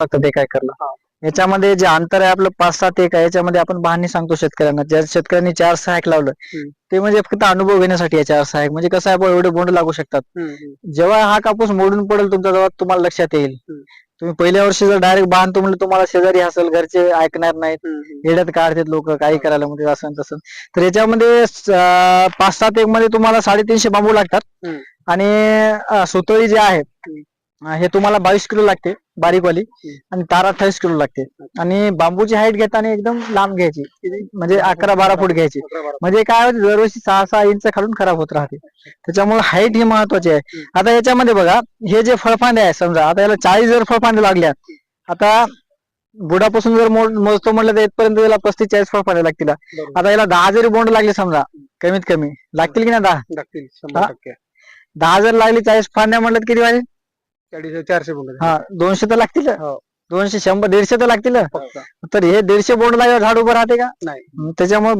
लागतात एका एकरला याच्यामध्ये जे अंतर आहे आपलं पाच सात एक आहे याच्यामध्ये आपण बहाणी सांगतो शेतकऱ्यांना. ज्या शेतकऱ्यांनी चार सहायक लावलं. ते म्हणजे फक्त अनुभव घेण्यासाठी चार सहायक म्हणजे कसं आहे एवढे बोंड लागू शकतात. जेव्हा हा कापूस मोडून पडेल तुमच्या जवळ तुम्हाला लक्षात येईल. तुम्ही पहिल्या वर्षी जर डायरेक्ट बांधतो म्हणलं तुम्हाला शेजारी असेल घरचे ऐकणार नाहीत. येड्यात काढतात लोक काही करायला म्हणजे असं तसं. तर याच्यामध्ये पाच सात एक मध्ये तुम्हाला साडेतीनशे बांबू लागतात. आणि सुतळी जे आहे हे तुम्हाला बावीस किलो लागते बारीकवाली. आणि तार अठ्ठावीस किलो लागते. आणि बांबूची हाईट घेताना एकदम लांब घ्यायची. म्हणजे अकरा बारा फूट घ्यायची. म्हणजे काय होते दरवर्षी सहा सहा इंच खालून खराब होत राहते. त्याच्यामुळे हाईट ही महत्वाची आहे. आता याच्यामध्ये बघा हे जे फळफांदे आहे समजा आता याला चाळीस जर फळफांदे लागल्या आता बुडापासून जर मोजतो म्हटलं तर इथपर्यंत याला पस्तीस चाळीस फळफांदे लागतील. आता याला दहा जरी बोंड लागले समजा कमीत कमी लागतील की नाही दहा? लागतील दहा जर लागली चाळीस फांद्या म्हणलं तर किती वाजेल चारशे बोंड हा दोनशे तर लागतील? हो. दोनशे शंभर दीडशे तर लागतील? फक्त तर हे दीडशे बोंड लागल्यावर झाड उभं राहते का? नाही. त्याच्यामुळे